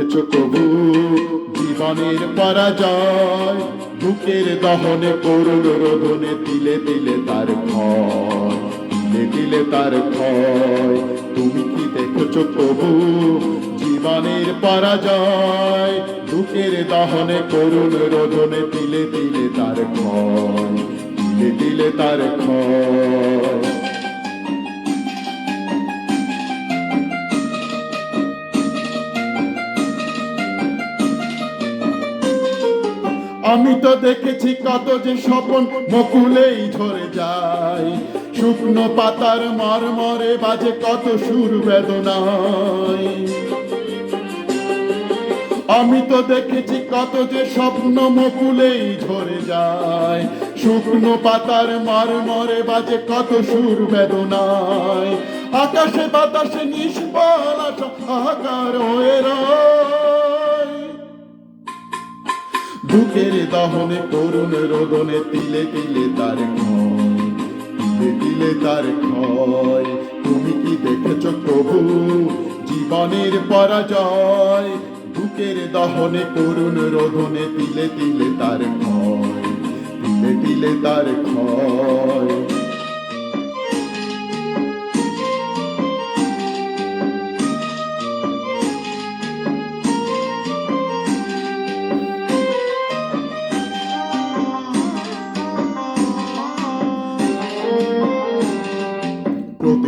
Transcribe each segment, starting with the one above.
দেখেছ কবু জীবনের পরাজয়। বুকের দহনে করুণ রোদনে তিলে তিলে তার ক্ষয়, তিলে তিলে তার ক্ষয়। তুমি কি দেখেছ কবু জীবনের পরাজয়? বুকের দহনে করুণ রোদনে তিলে তিলে তার ক্ষয়, তিলে তিলে তার ক্ষয়। আমি তো দেখেছি কত যে স্বপন মকুলেই ঝরে যায়। শুকনো পাতার মরমরে বাজে কত সুর বেদনায়। আমি তো দেখেছি কত যে স্বপ্ন মকুলেই ঝরে যায়। শুকনো পাতার মরমরে বাজে কত সুর বেদনায়। আকাশে বাতাসে নিষ্ফল আকার হয়ে রয়। বুকের দহনে করুণ রোদনে তিলে তিলে তার তিলে তিলে তার ক্ষয়। তুমি কি দেখেছ প্রভু জীবনের পরাজয়? বুকের দহনে করুণ রোধনে তিলে তিলে তার ক্ষয়। তিলে তিলে তার ক্ষয়।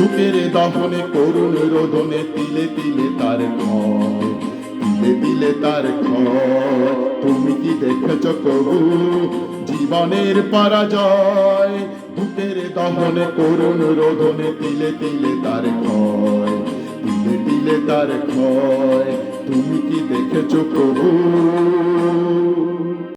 বুকের দহনে, করুণ রোদনে, তিলে তিলে তার তিলে তিলে তার তুমি কি দেখেছ কবু? জীবনের পরাজয়। বুকের দহনে, করুণ রোদনে, তিলে তিলে তার ক্ষয় তিলে তিলে তার তুমি কি দেখেছ কবু?